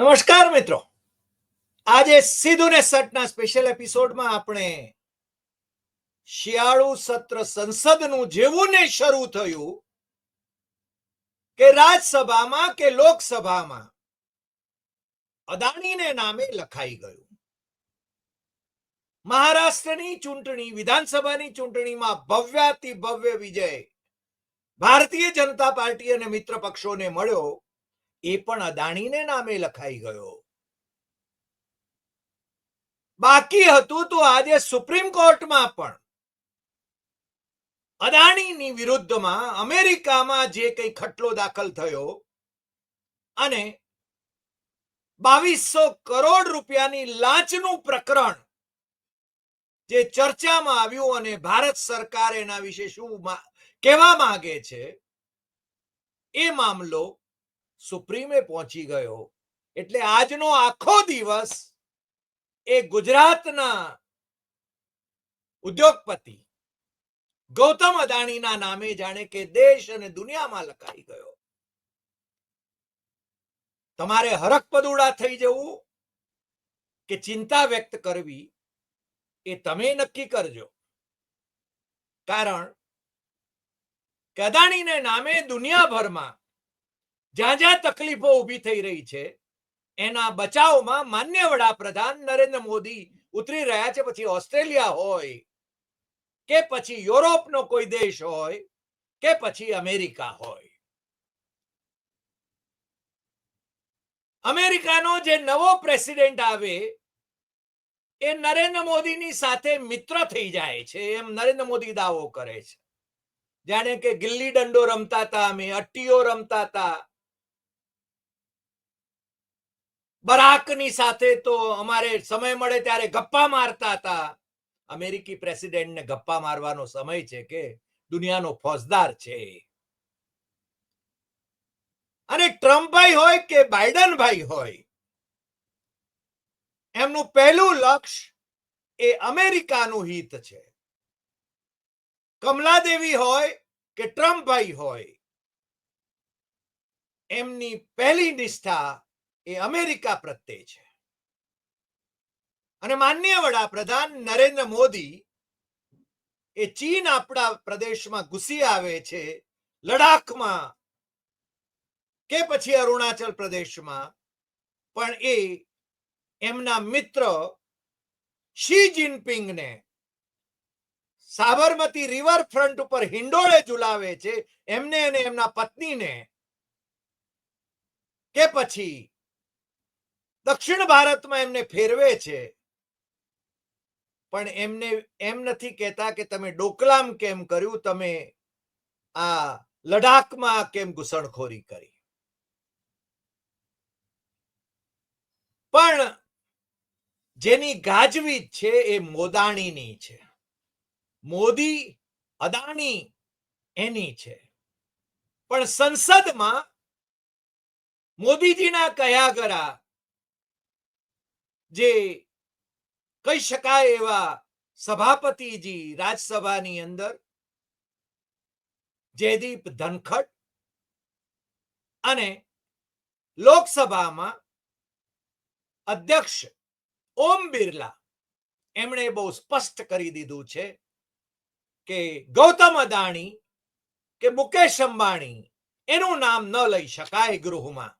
નમસ્કાર મિત્રો. આજે સીધું ને સટના સ્પેશિયલ એપિસોડમાં આપણે શિયાળુ સત્ર સંસદનું જેવું ને શરૂ થયું કે રાજ્યસભામાં કે લોકસભામાં અદાણીને નામે લખાઈ ગયું. મહારાષ્ટ્રની ચૂંટણી, વિધાનસભાની ચૂંટણીમાં ભવ્યાતિ ભવ્ય વિજય ભારતીય જનતા પાર્ટી અને મિત્ર પક્ષોને મળ્યો. એ પણ અદાણીને નામે લખાઈ ગયો. બાકી હતું તો આજે સુપ્રીમ કોર્ટમાં પણ. અદાણીની વિરુદ્ધમાં અમેરિકામાં જે કંઈ ખટલો દાખલ થયો અને બાવીસો કરોડ રૂપિયાની લાંચનું પ્રકરણ જે ચર્ચામાં આવ્યું અને ભારત સરકાર એના વિશે શું કહેવા માંગે છે, એ મામલો સુપ્રીમે પહોંચી ગયો. એટલે આજનો આખો દિવસ એ ગુજરાતના ઉદ્યોગપતિ ગૌતમ અદાણીના નામે જાણે કે દેશ અને દુનિયામાં લખાઈ ગયો. તમારે હરકપદુડા થઈ જવું કે ચિંતા વ્યક્ત કરવી એ તમે નક્કી કરજો. કારણ કે અદાણીને નામે દુનિયાભરમાં જ્યાં જ્યાં તકલીફો ઊભી થઈ રહી છે, એના બચાવમાં માન્ય વડાપ્રધાન નરેન્દ્ર મોદી ઉતરી રહ્યા છે. પછી ઓસ્ટ્રેલિયા હોય કે પછી યુરોપનો કોઈ દેશ હોય કે પછી અમેરિકા હોય. અમેરિકાનો જે નવો પ્રેસિડેન્ટ આવે, એ નરેન્દ્ર મોદીની સાથે મિત્ર થઈ જાય છે. એમ નરેન્દ્ર મોદી દાવો કરે છે. જાણે કે ગિલ્લી દંડો રમતા હતા અમે, અટ્ટીઓ રમતા હતા. બરાકની સાથે તો અમારે સમય મળે ત્યારે ગપ્પા મારતા હતા. અમેરિકી પ્રેસિડેન્ટને ગપ્પા મારવાનો સમય છે કે દુનિયાનો ફોજદાર છે. અને ટ્રમ્પભાઈ હોય કે બાઇડનભાઈ હોય, એમનું પહેલું લક્ષ્ય એ અમેરિકાનું હિત છે. કમલાદેવી હોય કે ટ્રમ્પભાઈ હોય, એમની પહેલી નિષ્ઠા એ અમેરિકા પ્રત્યે છે. અને માન્ય વડાપ્રધાન નરેન્દ્ર મોદી એ ચીન આપણા પ્રદેશમાં ઘૂસી આવે છે લડાખમાં કે પછી અરુણાચલ પ્રદેશમાં. પણ એ એમના મિત્ર શી જિનપિંગને સાબરમતી રિવરફ્રન્ટ ઉપર હિંડોળે ઝુલાવે છે એમને અને એમના પત્નીને કે પછી દક્ષિણ ભારતમાં એમને ફેરવે છે. પણ એમને એમ નથી કહેતા કે તમે ડોકલામ કેમ કર્યું? તમે આ લડાખમાં કેમ ઘૂસણખોરી કરી? પણ જેની ગાજવીજ છે એ મોદાણીની છે. મોદી, અદાણી એની છે. પણ સંસદમાં મોદીજીના કયા ગરા જે કહી શકાય એવા સભાપતિજી રાજસભાની અંદર જયદીપ ધનખડ અને લોકસભામાં અધ્યક્ષ ઓમ બિરલા. એમણે બહુ સ્પષ્ટ કરી દીધું છે કે ગૌતમ અદાણી કે મુકેશ અંબાણી એનું નામ ન લઈ શકાય ગૃહમાં.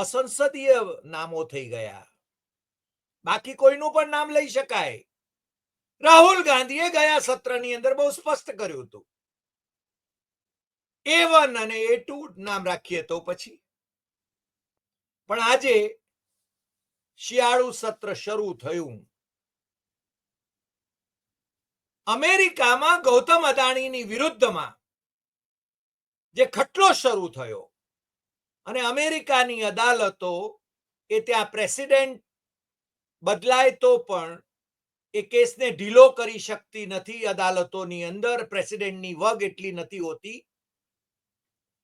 અસંસદીય નામો થઈ ગયા. બાકી કોઈનું પણ નામ લઈ શકાય. રાહુલ ગાંધીએ ગયા સત્રની અંદર બહુ સ્પષ્ટ કર્યું હતું. એ વન અને એ ટુ નામ રાખીએ તો પછી. પણ આજે શિયાળુ સત્ર શરૂ થયું. અમેરિકામાં ગૌતમ અદાણીની વિરુદ્ધમાં જે ખટલો શરૂ થયો અને અમેરિકાની અદાલતો એ ત્યાં પ્રેસિડેન્ટ બદલાય તો પણ એ કેસને ઢીલો કરી શકતી નથી અદાલતોની અંદર, પ્રેસિડેન્ટની વગ એટલી નથી હોતી.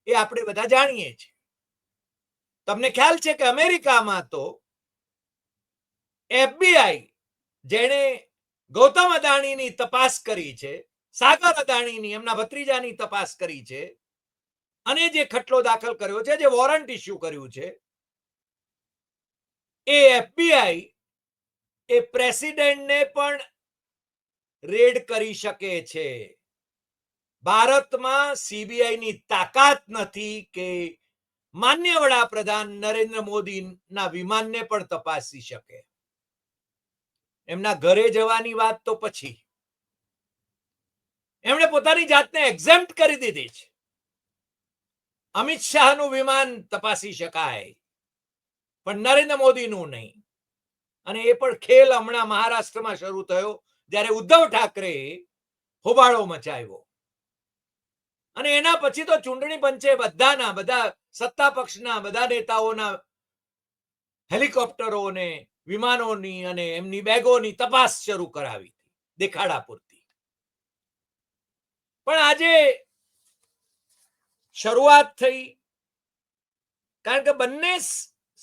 એ આપણે બધા જાણીએ છીએ. તમને ખ્યાલ છે કે અમેરિકામાં તો એફબીઆઈ જેણે ગૌતમ અદાણીની તપાસ કરી છે, સાગર અદાણીની, એમના ભત્રીજાની તપાસ કરી છે અને જે ખટલો દાખલ કર્યો છે, જે વોરંટ ઇસ્યુ કર્યું છે, એ એફબીઆઈ એ પ્રેસિડેન્ટને પણ રેડ કરી શકે છે. ભારતમાં સીબીઆઈની તાકાત નથી કે માન્ય વડાપ્રધાન નરેન્દ્ર મોદીના વિમાનને પણ તપાસી શકે. એમના ઘરે જવાની વાત તો પછી. એમણે પોતાની જાતને એક્ઝેમ્પ્ટ કરી દીધી છે. અમિત શાહનું વિમાન તપાસી શકાય, પણ નરેન્દ્ર મોદીનું નહીં. અને એ પણ ખેલ હમણાં મહારાષ્ટ્રમાં શરૂ થયો, જ્યારે ઉદ્ધવ ઠાકરે હોબાળો મચાવ્યો. અને એના પછી તો ચૂંટણી પંચે બધાના, બધા સત્તા પક્ષના, બધા નેતાઓના હેલિકોપ્ટરો ને વિમાનોની અને એમની બેગોની તપાસ શરૂ કરાવી દેખાડા પૂરતી. પણ આજે શરૂઆત થઈ. કારણ કે બંને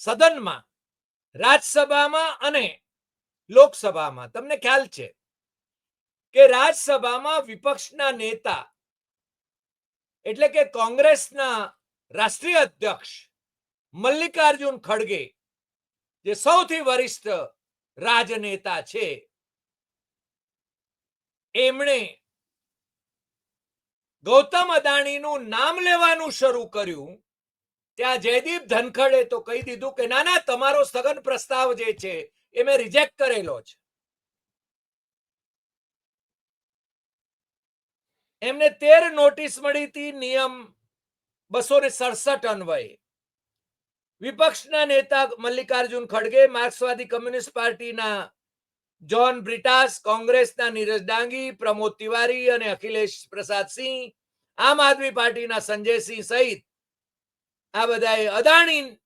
સદનમાં રાજ્યસભામાં અને લોકસભામાં, તમને ખ્યાલ છે કે રાજ્યસભામાં વિપક્ષના નેતા, એટલે કે કોંગ્રેસના રાષ્ટ્રીય અધ્યક્ષ મલ્લિકાર્જુન ખડગે, જે સૌથી વરિષ્ઠ રાજનેતા છે, એમણે ગૌતમ અદાણીનું નામ લેવાનું શરૂ કર્યું. ત્યાં જયદીપ ધનખડે તો કહી દીધું કે, ના ના, તમારો સ્થગન પ્રસ્તાવ જે છે, એ મેં રિજેક્ટ કરેલો છે. એમને તેર નોટિસ મળી હતી નિયમ બસો ને સડસઠ અન્વયે. વિપક્ષના નેતા મલ્લિકાર્જુન ખડગે, માર્ક્સવાદી કમ્યુનિસ્ટ પાર્ટીના જોન બ્રિટાસ કોંગ્રેસના નીરજ ડાંગી, પ્રમોદ તિવારી અને અખિલેશ પ્રસાદ સિંહ, આમ આદમી પાર્ટીના સંજયસિંહ સહિત આ બધાએ અદાણી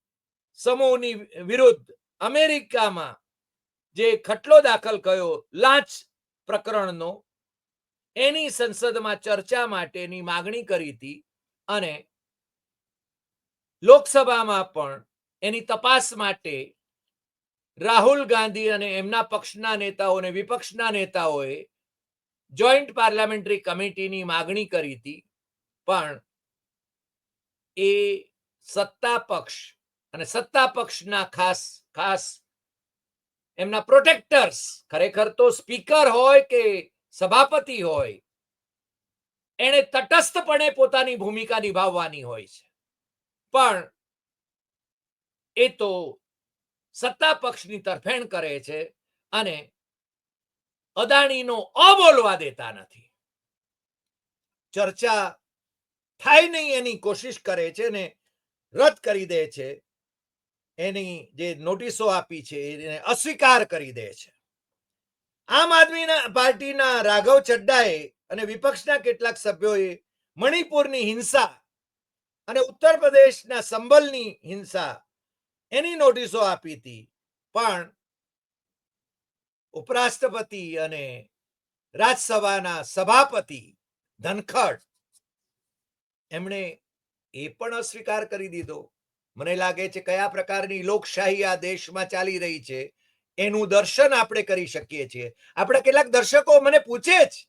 સમૂહની વિરુદ્ધ અમેરિકામાં જે ખટલો દાખલ કર્યો લાંચ પ્રકરણનો, એની સંસદમાં ચર્ચા માટેની માગણી કરી હતી અને લોકસભામાં પણ એની તપાસ માટે રાહુલ ગાંધી અને એમના પક્ષના નેતાઓ અને વિપક્ષના નેતાઓએ જોઈન્ટ પાર્લામેન્ટરી કમિટીની માગણી કરી હતી. પણ એ સત્તા પક્ષ અને સત્તા પક્ષના ખાસ ખાસ એમના પ્રોટેક્ટર્સ ખરેખર તો સ્પીકર હોય કે સભાપતિ હોય એને તટસ્થપણે પોતાની ભૂમિકા નિભાવવાની હોય છે. પણ એ તો સત્તા પક્ષની તરફેણ કરે છે અને અદાણીનો અબોલવા દેતા નથી. ચર્ચા થાય નહીં એની કોશિશ કરે છે ને રદ કરી દે છે. એની જે નોટિસો આપી છે એને અસ્વીકાર કરી દે છે. આમ આદમીના પાર્ટીના રાઘવ ચડ્ડાએ અને વિપક્ષના કેટલાક સભ્યોએ મણિપુરની હિંસા અને ઉત્તર પ્રદેશના સંબલની હિંસા એની નોટિસો આપી હતી. પણ ઉપરાષ્ટ્રપતિ અને રાજ્યસભાના સભાપતિ ધનખડ એમણે એ પણ અસ્વીકાર કરી દીધો. મને લાગે છે કયા પ્રકારની લોકશાહી આ દેશમાં ચાલી રહી છે, એનું દર્શન આપણે કરી શકીએ છીએ. આપણા કેટલાક દર્શકો મને પૂછે જ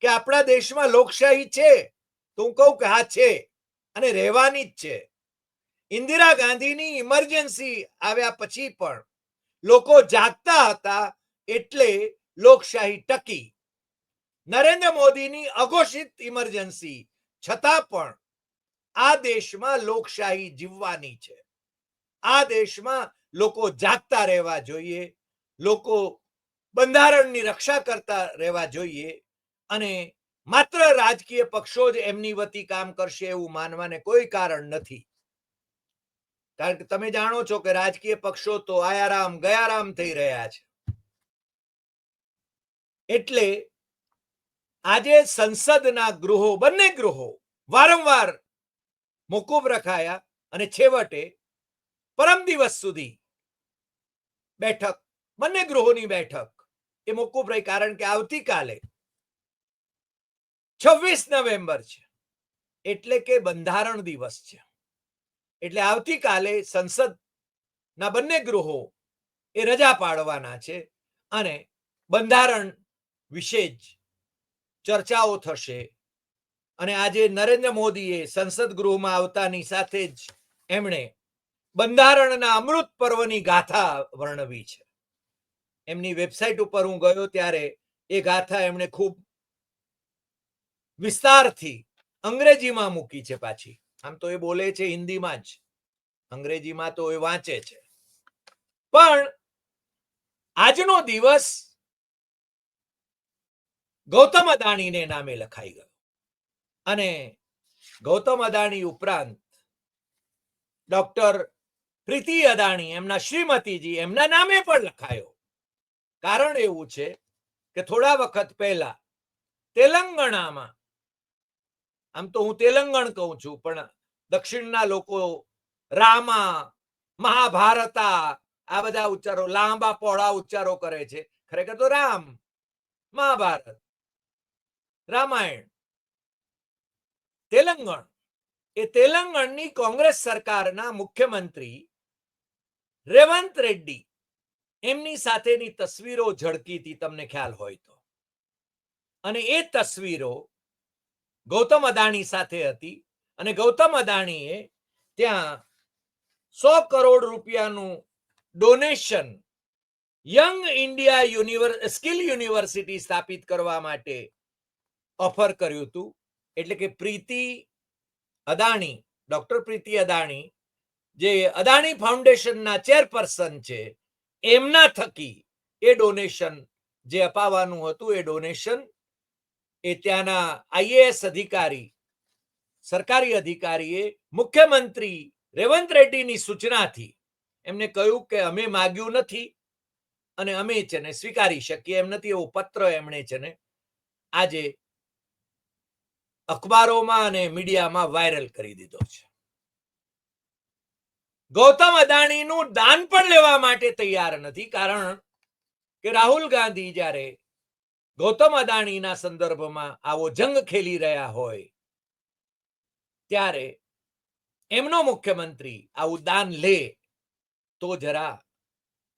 કે આપણા દેશમાં લોકશાહી છે? તો હું કહું કે હા, છે. અને રહેવાની જ છે. ઇન્દિરા ગાંધીની ઇમરજન્સી આવ્યા પછી પણ લોકો જાગતા હતા એટલે લોકશાહી ટકી. નરેન્દ્ર મોદીની અઘોષિત ઇમરજન્સી છતાં પણ આ દેશમાં લોકશાહી જીવવાની છે. આ દેશમાં લોકો જાગતા રહેવા જોઈએ, લોકો બંધારણની રક્ષા કરતા રહેવા જોઈએ અને માત્ર રાજકીય પક્ષો જ એમની વતી કામ કરશે એવું માનવાને કોઈ કારણ નથી. કારણ કે તમે જાણો છો કે રાજકીય પક્ષો તો આયારામ, ગયારામ થઈ રહ્યા છે. એટલે આજે સંસદના ગૃહો, બંને ગૃહો વારંવાર મોકૂફ રખાયા અને છેવટે પરમ દિવસ સુધી બેઠક, બંને ગૃહોની બેઠક એ મોકૂફ રહી કારણ કે આવતીકાલે છવ્વીસ નવેમ્બર છે. એટલે કે બંધારણ દિવસ છે. એટલે આવતીકાલે સંસદના બંને ગૃહો એ રજા પાડવાના છે અને બંધારણ વિશે જ ચર્ચાઓ થશે. અને આજે નરેન્દ્ર મોદીએ સંસદ ગૃહમાં આવતાની સાથે જ એમણે બંધારણના અમૃત પર્વની ગાથા વર્ણવી છે. એમની વેબસાઇટ ઉપર હું ગયો ત્યારે એ ગાથા એમણે ખૂબ વિસ્તારથી અંગ્રેજીમાં મૂકી છે પાછી. આમ તો એ બોલે છે હિન્દીમાં જ. અંગ્રેજીમાં તો એ વાંચે છે. પણ આજનો દિવસ ગૌતમ અદાણીને નામે લખાઈ ગયો. અને ગૌતમ અદાણી ઉપરાંત ડોક્ટર પ્રીતિ અદાણી એમના શ્રીમતીજી એમના નામે પણ લખાયો. કારણ એવું છે કે થોડા વખત પહેલા તેલંગણામાં આમ તો હું તેલંગણ કહું છું, પણ દક્ષિણના લોકો રામા, મહાભારતા, આ બધા ઉચ્ચારો, લાંબા પહોળા ઉચ્ચારો કરે છે. ખરેખર તો રામ, મહાભારત, રામાયણ, તેલંગણ. એ તેલંગણની કોંગ્રેસ સરકારના મુખ્યમંત્રી રેવંત રેડ્ડી, એમની સાથેની તસવીરો ઝડકી હતી, તમને ખ્યાલ હોય તો. અને એ તસવીરો ગૌતમ અદાણી સાથે હતી અને ગૌતમ અદાણીએ ત્યાં સો કરોડ રૂપિયાનું donation young India universe skill university સ્થાપિત કરવા માટે ઓફર કર્યું હતું. એટલે કે પ્રીતિ અદાણી, ડોક્ટર પ્રીતિ અદાણી, જે અદાણી ફાઉન્ડેશનના ચેરપર્સન છે, એમના થકી એ ડોનેશન જે અપાવવાનું હતું, એ ડોનેશન એ ત્યાંના આઈએએસ અધિકારી, સરકારી અધિકારીએ મુખ્યમંત્રી રેવંત રેડ્ડીની સૂચનાથી એમને કહ્યું કે અમે માગ્યું નથી અને અમે છે ને સ્વીકારી શકીએ એમ નથી, એવો પત્ર એમણે છે ને આજે અખબારોમાં અને મીડિયામાં વાયરલ કરી દીધો છે. ગૌતમ અદાણીનું દાન પણ લેવા માટે તૈયાર નથી, કારણ કે રાહુલ ગાંધી જ્યારે ગૌતમ અદાણીના સંદર્ભમાં આવો જંગ ખેલી રહ્યા હોય, ત્યારે એમનો મુખ્યમંત્રી આવું દાન લે, તો જરા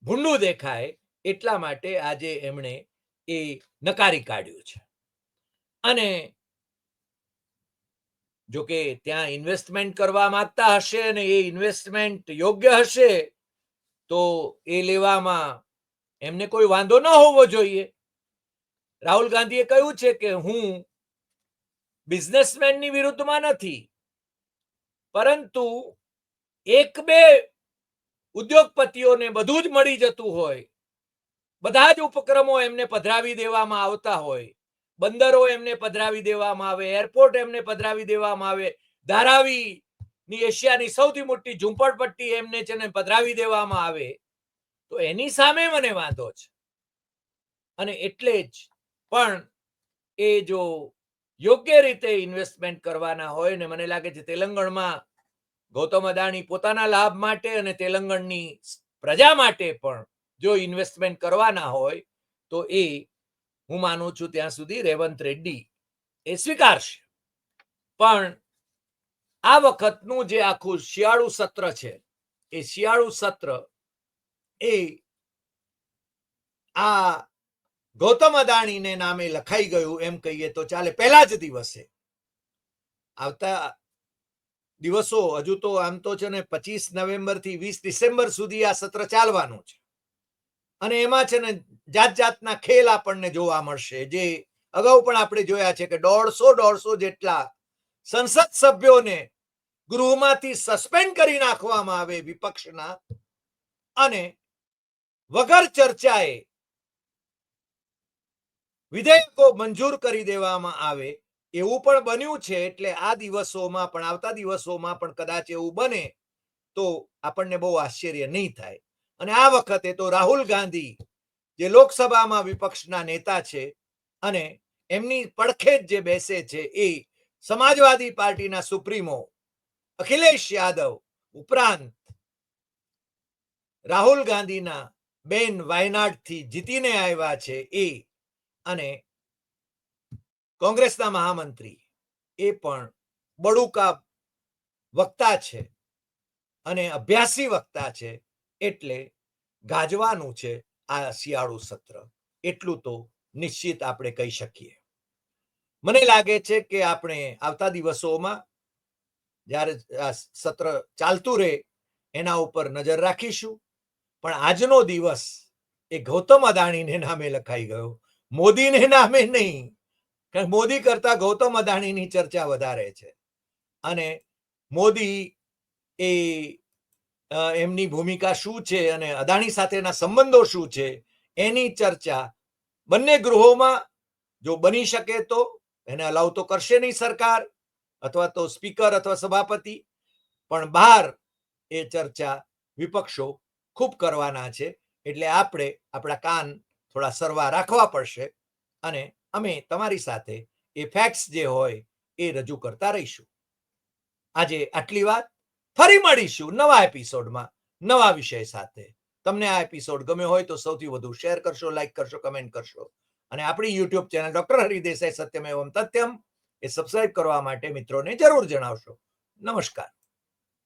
ભૂંડું દેખાય એટલા માટે આજે એમણે એ નકારી કાઢ્યું છે. અને જો કે ત્યાં ઇન્વેસ્ટમેન્ટ કરવા માંગતા હશે અને એ ઇન્વેસ્ટમેન્ટ યોગ્ય હશે, તો એ લેવામાં એમને કોઈ વાંધો ન હોવો જોઈએ. રાહુલ ગાંધીએ કહ્યું છે કે હું બિઝનેસમેનની વિરુદ્ધમાં નથી, પરંતુ એક બે ઉદ્યોગપતિઓને બધું જ મળી જતું હોય, બધા જ ઉપક્રમો એમને પધરાવી દેવામાં આવતા હોય, બંદરો એમને પધરાવી દેવામાં આવે, એરપોર્ટ એમને પધરાવી દેવામાં આવે ધારાવી ની એશિયાની સૌથી મોટી ઝુંપડપટ્ટી એમને છે ને પધરાવી દેવામાં આવે, તો એની સામે મને વાંધો છે. અને એટલે જ પણ એ જો યોગ્ય રીતે ઇન્વેસ્ટમેન્ટ કરવાના હોય ને મને લાગે છે તેલંગણમાં ગૌતમ અદાણી પોતાના લાભ માટે અને તેલંગણની પ્રજા માટે પણ જો ઇન્વેસ્ટમેન્ટ કરવાના હોય, તો એ હું માનું છું ત્યાં સુધી રેવંત રેડ્ડી એ સ્વીકારશે. પણ આ વખતનું જે આખું શિયાળુ સત્ર છે, એ શિયાળુ સત્ર એ આ ગૌતમ અદાણીને નામે લખાઈ ગયું એમ કહીએ તો ચાલે પહેલા જ દિવસે. આવતા દિવસો હજુ તો આમ તો છે ને પચીસ નવેમ્બરથી વીસ ડિસેમ્બર સુધી આ સત્ર ચાલવાનું છે. અને એમાં છે ને જાત જાતના ખેલ આપણને જોવા મળશે. જે અગાઉ પણ આપણે જોયા છે કે દોઢસો દોઢસો જેટલા સંસદ સભ્યોને ગૃહમાંથી સસ્પેન્ડ કરી નાખવામાં આવે વિપક્ષના. અને વગર ચર્ચાએ વિધેયકો મંજૂર કરી દેવામાં આવે એવું પણ બન્યું છે એટલે આ દિવસોમાં પણ, આવતા દિવસોમાં પણ કદાચ એવું બને તો આપણને બહુ આશ્ચર્ય નહીં થાય. અને આ વખતે તો રાહુલ ગાંધી જે લોકસભામાં વિપક્ષના નેતા છે અને એમની પડખે જ જે બેસે છે એ સમાજવાદી પાર્ટીના સુપ્રીમો અખિલેશ યાદવ ઉપરાંત રાહુલ ગાંધીના બેન વાયનાડથી જીતીને આવ્યા છે એ અને કોંગ્રેસના મહામંત્રી એ પણ બડુકા વક્તા છે અને અભ્યાસી વક્તા છે એટલે ગાજવાનું છે આ શિયાળુ સત્ર. એટલું તો નિશ્ચિત આપણે કહી શકીએ. મને લાગે છે કે આપણે આવતા દિવસોમાં જ્યારે આ સત્ર ચાલતું રહે એના ઉપર નજર રાખીશું. પણ આજનો દિવસ એ ગૌતમ અદાણીને નામે લખાઈ ગયો. મોદીને નામે નહીં. કે મોદી કરતા ગૌતમ અદાણીની ચર્ચા વધારે છે. અને મોદી એ એમની ભૂમિકા શું છે અને અદાણી સાથેના સંબંધો શું છે એની ચર્ચા બંને ગૃહોમાં જો બની શકે તો એને અલાઉ તો કરશે નહીં સરકાર અથવા તો સ્પીકર અથવા સભાપતિ. પણ બહાર એ ચર્ચા વિપક્ષો ખૂબ કરવાના છે. એટલે આપણે આપણા કાન થોડા સરવા રાખવા પડશે અને અમે તમારી સાથે એ ફેક્ટ્સ જે હોય એ રજૂ કરતા રહીશું. આજે આટલી વાત. ફરી મળીશું નવા એપિસોડમાં નવા વિષય સાથે. તમને આ એપિસોડ ગમ્યો હોય તો સૌથી વધુ શેર કરશો લાઈક કરશો કમેન્ટ કરશો. અને આપણી યુટ્યુબ ચેનલ ડોક્ટર હરિદેસાઈ સત્યમ એવમ તથ્યમ એ સબસ્ક્રાઇબ કરવા માટે મિત્રોને જરૂર જણાવશો. નમસ્કાર.